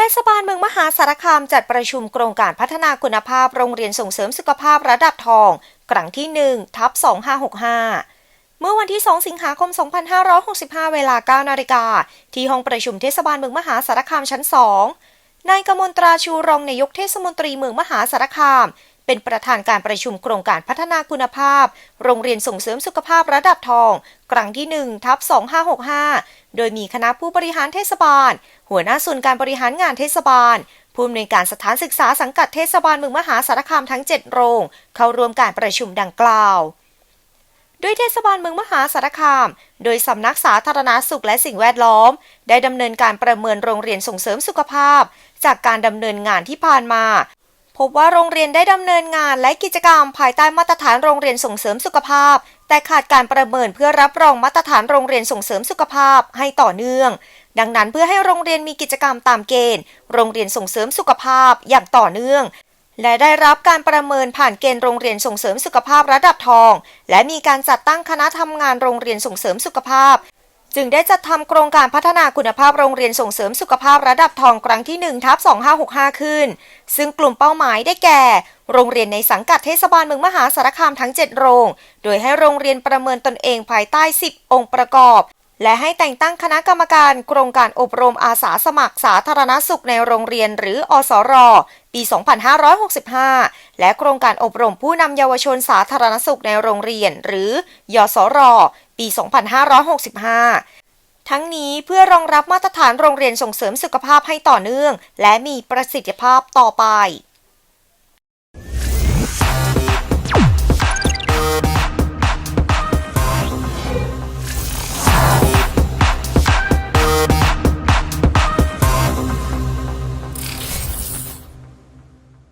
ทศบาลเมืองมหาสารคามจัดประชุมโครงการพัฒนาคุณภาพโรงเรียนส่งเสริมสุขภาพระดับทอง ครั้งที่ 1 ทับ 2565 เมื่อวันที่ 2 สิงหาคม 2565 เวลา 9 นาฬิกา ที่ห้องประชุมเทศบาลเมืองมหาสารคามชั้น 2 นายกมลตราชูรงนายกเทศมนตรีเมืองมหาสารคาม เป็นประธานการประชุมโครงการพัฒนาคุณภาพ โรงเรียนส่งเสริมสุขภาพระดับทอง ครั้งที่1ทับ2565 โดยมีคณะผู้บริหารเทศบาล หัวหน้าส่วนการบริหารงานเทศบาล ผู้อำนวยการสถานศึกษาสังกัดเทศบาลเมืองมหาสารคามทั้ง 7 โรง เข้าร่วมการประชุมดังกล่าว โดยเทศบาลเมืองมหาสารคาม โดยสำนักสาธารณาสุขและสิ่งแวดล้อม ได้ดำเนินการประเมินโรงเรียนส่งเสริมสุขภาพ จากการดำเนินงานที่ผ่านมา พบว่าโรงเรียนได้ดำเนินงานและกิจกรรมภายใต้มาตรฐานโรงเรียนส่งเสริมสุขภาพ แต่ขาดการประเมินเพื่อรับรองมาตรฐานโรงเรียนส่งเสริมสุขภาพให้ต่อเนื่อง ดังนั้นเพื่อให้โรงเรียนมีกิจกรรมตามเกณฑ์ โรงเรียนส่งเสริมสุขภาพอย่างต่อเนื่อง และได้รับการประเมินผ่านเกณฑ์โรงเรียนส่งเสริมสุขภาพระดับทอง และมีการจัดตั้งคณะทำงานโรงเรียนส่งเสริมสุขภาพ จึงได้จัดทำโครงการพัฒนาคุณภาพโรงเรียนส่งเสริมสุขภาพระดับทองครั้งที่1ทับ2565 ขึ้น ซึ่งกลุ่มเป้าหมายได้แก่ โรงเรียนในสังกัดเทศบาลเมืองมหาสารคามทั้ง 7 โรง โดยให้โรงเรียนประเมินตนเองภายใต้ 10 องค์ประกอบ และให้แต่งตั้งคณะกรรมการโครงการอบรมอาสาสมัครสาธารณสุขในโรงเรียนหรืออสรปี 2565 และโครงการอบรมผู้นำเยาวชนสาธารณสุขในโรงเรียน หรือยสรปี 2565ทั้งนี้เพื่อรองรับมาตรฐานโรงเรียนส่งเสริมสุขภาพให้ต่อเนื่อง และมีประสิทธิภาพต่อไป